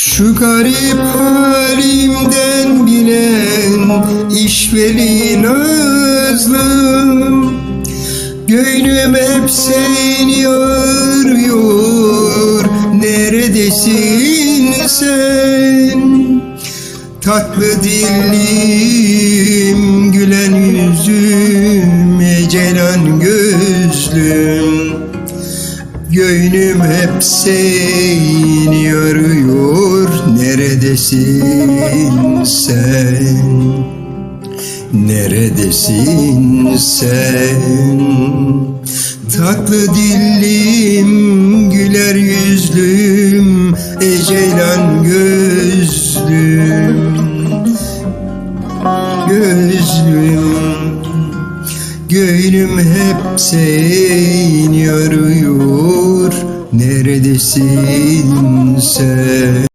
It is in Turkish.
Şu garip halimden bilen işveli nazlım Gönlüm hep seni arıyor. Neredesin sen? Tatlı dillim Gülen yüzüm Ecelan gözlüm. Gönlüm hep seni arıyor Neredesin sen? Neredesin sen? Tatlı dillim Güler yüzlüm Ecelan gözlüm Gözlüm. Gönlüm hep seni arıyor Neredesin sen